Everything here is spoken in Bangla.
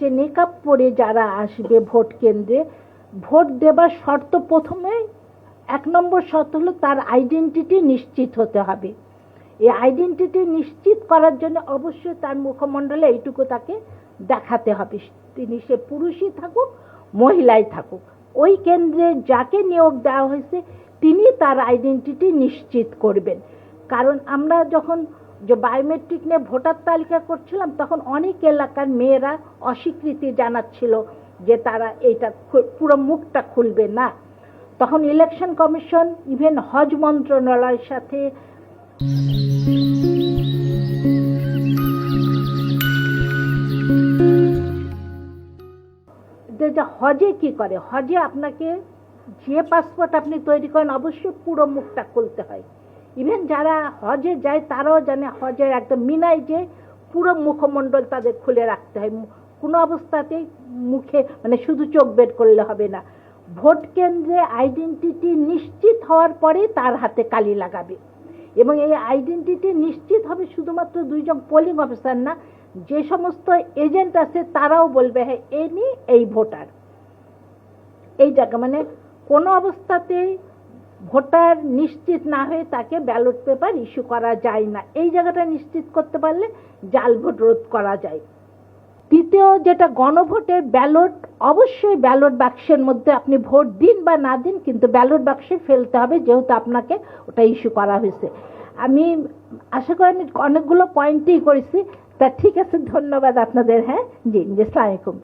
যে নেকাব পরে যারা আসবে ভোট কেন্দ্রে, ভোট দেবার শর্ত প্রথমে এক নম্বর শর্ত হলো তার আইডেন্টিটি নিশ্চিত হতে হবে। এই আইডেন্টিটি নিশ্চিত করার জন্য অবশ্যই তার মুখমণ্ডলে এইটুকু তাকে দেখাতে হবে। তিনি সে পুরুষই থাকুক, মহিলাই থাকুক। ওই কেন্দ্রে যাকে নিয়োগ দেওয়া হয়েছে, তিনি তার আইডেন্টিটি নিশ্চিত করবেন। কারণ আমরা যখন যে বায়োমেট্রিক নিয়ে ভোটার তালিকা করছিলাম, তখন অনেক এলাকার মেয়েরা অস্বীকৃতি জানাচ্ছিল যে তারা এইটা পুরো মুখটা খুলবে না। তখন ইলেকশন কমিশন ইভেন হজ মন্ত্রণালয়ের সাথে যে হজে কি করে? হজে আপনাকে যে পাসপোর্ট আপনি তৈরি করেন, অবশ্যই পুরো মুখটা খুলতে হয়। ইভেন যারা হজে যায়, তারাও জানে হজের একদম মিনায় যে পুরো মুখমণ্ডল তাদের খুলে রাখতে হয়। কোনো অবস্থাতেই মুখে মানে শুধু চোখ বের করলে হবে না। ভোট কেন্দ্রে আইডেন্টিটি নিশ্চিত হওয়ার পরে তার হাতে কালি লাগাবে। এবং এই আইডেন্টিটি নিশ্চিত হবে শুধুমাত্র দুইজন পোলিং অফিসার না, যে সমস্ত এজেন্ট আছে তারাও বলবে হ্যাঁ এনি এই ভোটার এই জায়গা মানে কোনো অবস্থাতেই ভোটার নিশ্চিত না হয়ে তাকে ব্যালট পেপার ইস্যু করা যায় না। এই জায়গাটা নিশ্চিত করতে পারলে জাল ভোট রোধ করা যায়। দ্বিতীয় যেটা গণভোটের ব্যালট, অবশ্যই ব্যালট বাক্সের মধ্যে আপনি ভোট দিন বা না দিন, কিন্তু ব্যালট বাক্সে ফেলতে হবে, যেহেতু আপনাকে ওটা ইস্যু করা হয়েছে। আমি আশা করি আমি অনেকগুলো পয়েন্টই করেছি। তা ঠিক আছে, ধন্যবাদ আপনাদের হ্যাঁ? জি জি সালামালাইকুম